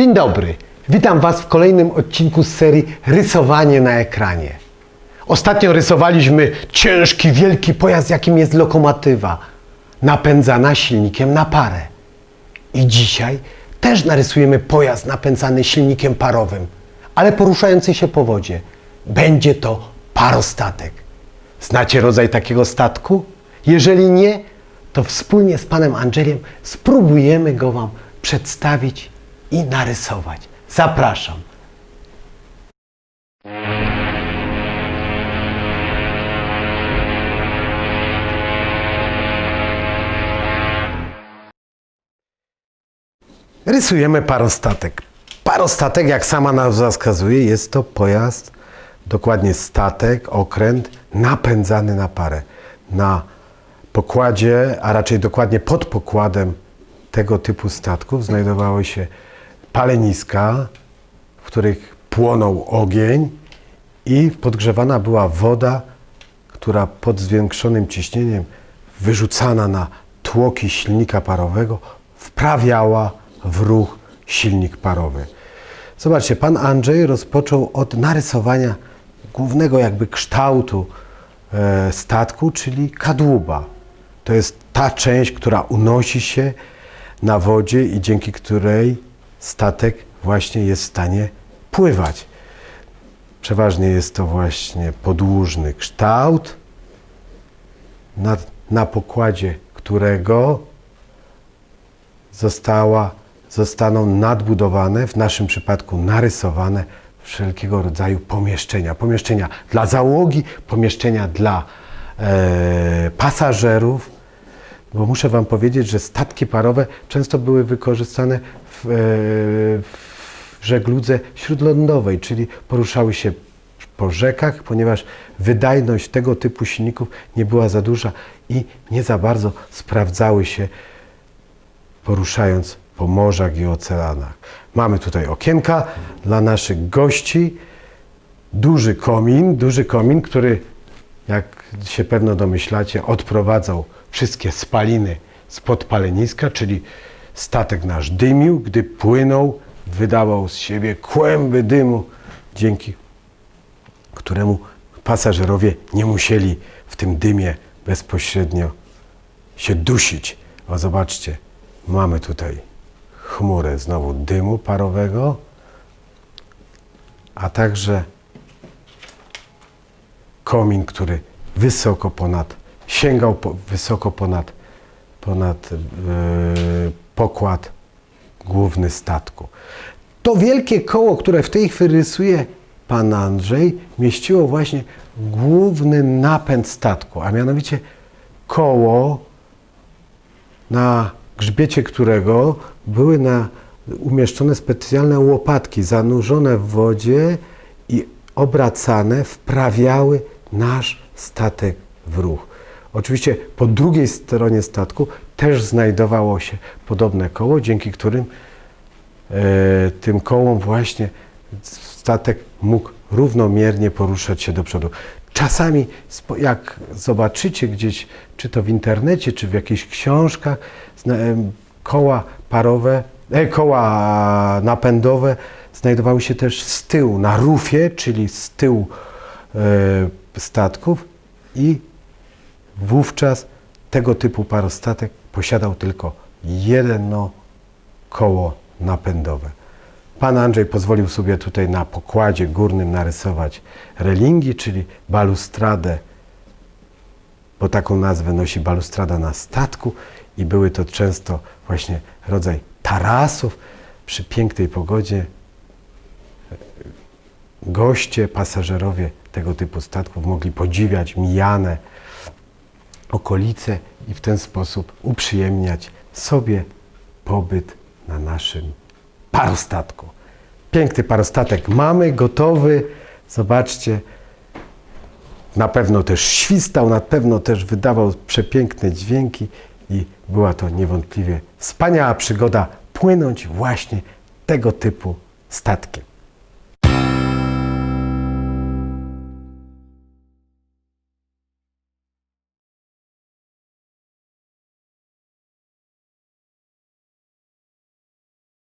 Dzień dobry. Witam Was w kolejnym odcinku z serii Rysowanie na ekranie. Ostatnio rysowaliśmy ciężki, wielki pojazd, jakim jest lokomotywa, napędzana silnikiem na parę. I dzisiaj też narysujemy pojazd napędzany silnikiem parowym, ale poruszający się po wodzie. Będzie to parostatek. Znacie rodzaj takiego statku? Jeżeli nie, to wspólnie z panem Andrzejem spróbujemy go wam przedstawić i narysować. Zapraszam. Rysujemy parostatek. Parostatek, jak sama nazwa wskazuje, jest to pojazd, dokładnie statek, okręt napędzany na parę. Na pokładzie, a raczej dokładnie pod pokładem tego typu statków znajdowały się paleniska, w których płonął ogień i podgrzewana była woda, która pod zwiększonym ciśnieniem wyrzucana na tłoki silnika parowego wprawiała w ruch silnik parowy. Zobaczcie, pan Andrzej rozpoczął od narysowania głównego jakby kształtu e, statku, czyli kadłuba. To jest ta część, która unosi się na wodzie i dzięki której statek właśnie jest w stanie pływać. Przeważnie jest to właśnie podłużny kształt, na, na pokładzie którego została, zostaną nadbudowane, w naszym przypadku narysowane wszelkiego rodzaju pomieszczenia. Pomieszczenia dla załogi, pomieszczenia dla e, pasażerów, bo muszę Wam powiedzieć, że statki parowe często były wykorzystane w, e, w żegludze śródlądowej, czyli poruszały się po rzekach, ponieważ wydajność tego typu silników nie była za duża i nie za bardzo sprawdzały się poruszając po morzach i oceanach. Mamy tutaj okienka dla naszych gości, duży komin, duży komin, który, jak się pewno domyślacie, odprowadzał wszystkie spaliny spod paleniska, czyli statek nasz dymił, gdy płynął, wydawał z siebie kłęby dymu, dzięki któremu pasażerowie nie musieli w tym dymie bezpośrednio się dusić. O, zobaczcie, mamy tutaj chmurę znowu dymu parowego, a także komin, który wysoko ponad, sięgał po, wysoko ponad, ponad yy, pokład główny statku. To wielkie koło, które w tej chwili rysuje pan Andrzej, mieściło właśnie główny napęd statku, a mianowicie koło, na grzbiecie którego były na, umieszczone specjalne łopatki zanurzone w wodzie i obracane wprawiały nasz statek w ruch. Oczywiście po drugiej stronie statku też znajdowało się podobne koło, dzięki którym e, tym kołom właśnie statek mógł równomiernie poruszać się do przodu. Czasami, jak zobaczycie gdzieś, czy to w internecie, czy w jakichś książkach, koła parowe, e, koła napędowe znajdowały się też z tyłu, na rufie, czyli z tyłu statków i wówczas tego typu parostatek posiadał tylko jedno koło napędowe. Pan Andrzej pozwolił sobie tutaj na pokładzie górnym narysować relingi, czyli balustradę, bo taką nazwę nosi balustrada na statku i były to często właśnie rodzaj tarasów. Przy pięknej pogodzie goście, pasażerowie tego typu statków mogli podziwiać mijane okolice i w ten sposób uprzyjemniać sobie pobyt na naszym parostatku. Piękny parostatek mamy, gotowy. Zobaczcie, na pewno też świstał, na pewno też wydawał przepiękne dźwięki i była to niewątpliwie wspaniała przygoda płynąć właśnie tego typu statkiem.